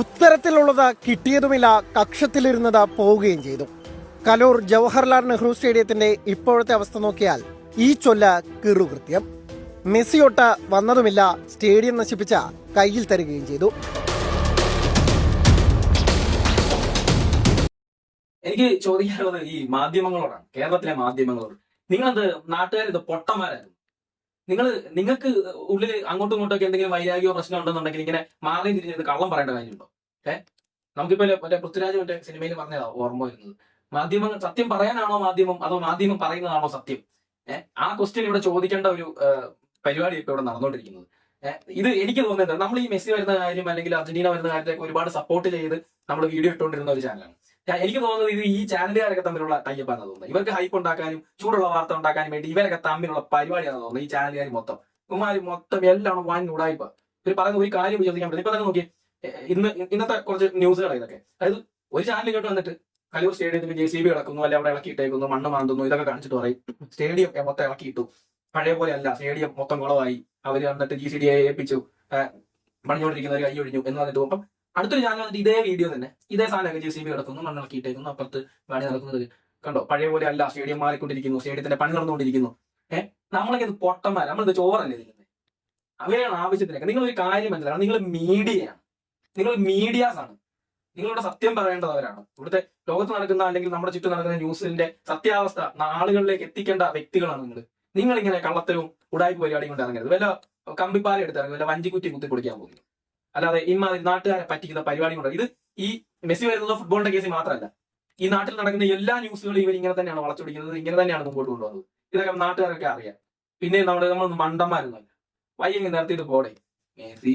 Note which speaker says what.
Speaker 1: ഉത്തരത്തിലുള്ളത് കിട്ടിയതുമില്ല കക്ഷത്തിലിരുന്നത് പോവുകയും ചെയ്തു. കലൂർ ജവഹർലാൽ നെഹ്റു സ്റ്റേഡിയത്തിന്റെ ഇപ്പോഴത്തെ അവസ്ഥ നോക്കിയാൽ ഈ ചൊല്ല കീറുകൃത്യം. മെസ്സിയൊട്ട് വന്നതുമില്ല സ്റ്റേഡിയം നശിപ്പിച്ച കയ്യിൽ തരികയും ചെയ്തു.
Speaker 2: എനിക്ക് ചോദിക്കാനുള്ളത് ഈ മാധ്യമങ്ങളോടാണ് കേരളത്തിലെ മാധ്യമങ്ങളോട്. നിങ്ങളത് നാട്ടുകാർ ഇത് പൊട്ടന്മാരായിരുന്നു? നിങ്ങൾ നിങ്ങൾക്ക് ഉള്ളിൽ അങ്ങോട്ടും ഇങ്ങോട്ടും ഒക്കെ എന്തെങ്കിലും വൈരാഗ്യോ പ്രശ്നം ഉണ്ടെന്നുണ്ടെങ്കിൽ ഇങ്ങനെ മാറി തിരിഞ്ഞത് കള്ളം പറയേണ്ട കാര്യമുണ്ടോ? ഏഹ് നമുക്കിപ്പോ മറ്റേ പൃഥ്വിരാജ് മറ്റേ സിനിമയിൽ പറഞ്ഞതാ ഓർമ്മ വരുന്നത്. മാധ്യമങ്ങൾ സത്യം പറയാനാണോ മാധ്യമം? അതോ മാധ്യമം പറയുന്നതാണോ സത്യം? ഏഹ് ആ ക്വസ്റ്റ്യൻ ഇവിടെ ചോദിക്കേണ്ട ഒരു പരിപാടി ഇപ്പൊ ഇവിടെ നടന്നുകൊണ്ടിരിക്കുന്നത് ഇത് എനിക്ക് തോന്നുന്നത് നമ്മൾ ഈ മെസ്സി വരുന്ന കാര്യം അല്ലെങ്കിൽ അർജന്റീന വരുന്ന കാര്യത്തെ ഒരുപാട് സപ്പോർട്ട് ചെയ്ത് നമ്മൾ വീഡിയോ ഇട്ടുകൊണ്ടിരുന്ന ഒരു ചാനലാണ് എനിക്ക് തോന്നുന്നത് ഇത് ഈ ചാനലുകാരൊക്കെ തമ്മിലുള്ള ടൈപ്പാണ് തോന്നുന്നത്. ഇവർക്ക് ഹൈപ്പ് ഉണ്ടാക്കാനും ചൂടുള്ള വാർത്ത ഉണ്ടാക്കാനും വേണ്ടി ഇവരൊക്കെ തമ്മിലുള്ള പരിപാടിയാണ് തോന്നുന്നത് ഈ ചാനലുകാർ മൊത്തം. കുമാരി മൊത്തം എല്ലാം വൻ ഉടായ്പ. ഇവർ പറയുന്ന ഒരു കാര്യം വിശ്വസിക്കാൻ പറ്റില്ല. ഇപ്പൊ തന്നെ നോക്കി ഇന്ന് ഇന്നത്തെ കുറച്ച് ന്യൂസുകൾ ഇതൊക്കെ. അതായത് ഒരു ചാനൽ കേട്ട് വന്നിട്ട് കലൂർ സ്റ്റേഡിയത്തിൽ ജെ സി ബി കിടക്കുന്നു അല്ലെ അവിടെ ഇളക്കിയിട്ടേക്കുന്നു മണ്ണ് മാന്തുന്നു ഇതൊക്കെ കാണിച്ചിട്ട് പറയും. സ്റ്റേഡിയം മൊത്തം ഇളക്കിയിട്ടു. പഴയ പോലെ അല്ല സ്റ്റേഡിയം മൊത്തം കുളമായി അവർ വന്നിട്ട് ജി സി ഡി ഏൽപ്പിച്ചു. പണിഞ്ഞുകൊണ്ടിരിക്കുന്നവർ കൈ ഒഴിഞ്ഞു എന്ന് പറഞ്ഞിട്ട് പോകുമ്പോൾ അടുത്തൊരു ഞാൻ വന്നിട്ട് ഇതേ വീഡിയോ തന്നെ. ഇതേ സാധനമൊക്കെ ജെ സി ബി കിടക്കുന്നു മണ്ണിളക്കിയിട്ടേക്കുന്നു അപ്പുറത്ത് പണി നടക്കുന്നത് കണ്ടോ? പഴയ പോലെ അല്ല സ്റ്റേഡിയം മാറിക്കൊണ്ടിരിക്കുന്നു സ്റ്റേഡിയത്തിന്റെ പണി നടന്നുകൊണ്ടിരിക്കുന്നു. ഏഹ് നമ്മളൊക്കെ ഇത് പൊട്ടന്മാർ നമ്മളിത് ചോറല്ലേ നിൽക്കുന്നത് അവരെയാണ് ആവശ്യത്തിനൊക്കെ. നിങ്ങൾ ഒരു കാര്യം മനസ്സിലാക്കണം. നിങ്ങൾ മീഡിയയാണ്. നിങ്ങൾ മീഡിയാസ് ആണ്. നിങ്ങളുടെ സത്യം പറയേണ്ടവരാണ്. ഇവിടുത്തെ ലോകത്ത് നടക്കുന്ന അല്ലെങ്കിൽ നമ്മുടെ ചുറ്റും നടക്കുന്ന ന്യൂസിന്റെ സത്യാവസ്ഥ നാളുകളിലേക്ക് എത്തിക്കേണ്ട വ്യക്തികളാണ് നിങ്ങൾ. നിങ്ങൾ ഇങ്ങനെ കള്ളത്തരവും ഉടായ്പ പരിപാടിയും കൊണ്ട് ഇറങ്ങരുത്. വല്ല കമ്പിപ്പാല എടുത്ത് ഇറങ്ങി വല്ല വഞ്ചിക്കുറ്റി കുത്തി പൊടിക്കാൻ പോകുന്നു. അല്ലാതെ ഇമാതിരി നാട്ടുകാരെ പറ്റിക്കുന്ന പരിപാടികളുണ്ട്. ഇത് ഈ മെസ്സി വരുന്നത് ഫുട്ബോളിന്റെ കേസിൽ മാത്രമല്ല. ഈ നാട്ടിൽ നടക്കുന്ന എല്ലാ ന്യൂസുകളും ഇവർ ഇങ്ങനെ തന്നെയാണ് വളച്ചൊടിക്കുന്നത് ഇങ്ങനെ തന്നെയാണ് മുമ്പോട്ട് കൊണ്ടുപോകുന്നത്. ഇതൊക്കെ നാട്ടുകാരൊക്കെ അറിയാം. പിന്നെ നമ്മൾ നമ്മൾ മണ്ടന്മാരൊന്നുമല്ല. വയ്യെങ്കിൽ നിർത്തിയിട്ട് പോടെ. മെസ്സി